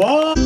Whoa!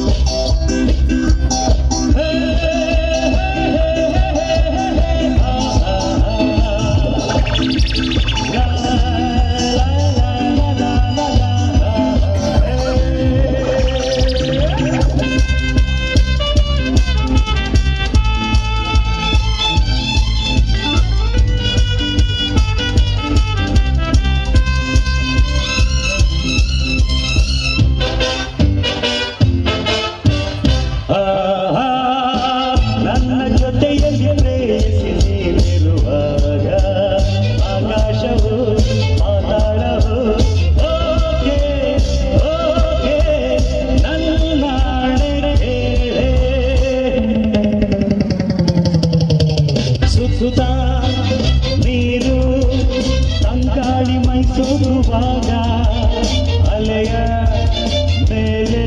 Sudha ನೀರು ತಂಗಾಳಿ ಮೈಸೂರುವಾಗ ಅಲೆಯ ಮೇಲೆ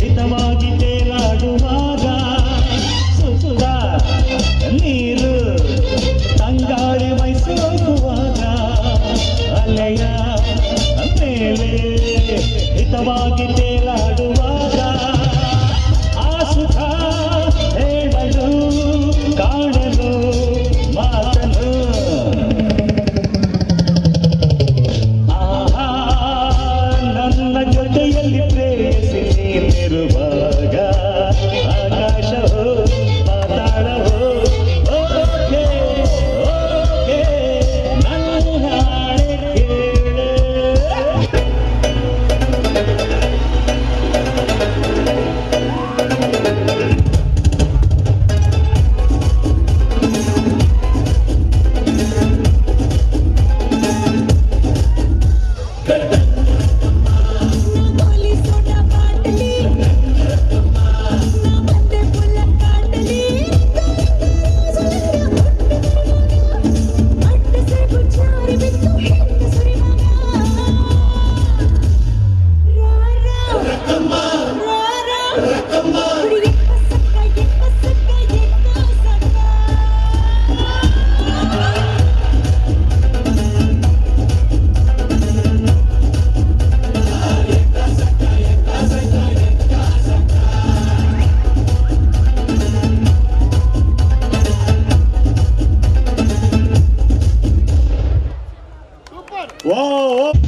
ಹಿತವಾಗಿ ತೇಲಾಡುವಾಗ ಸುಸುದ ನೀರು ತಂಗಾಳಿ ಮೈಸೂರುವಾಗ ಅಲೆಯ ಮೇಲೆ ಹಿತವಾಗಿ Wow!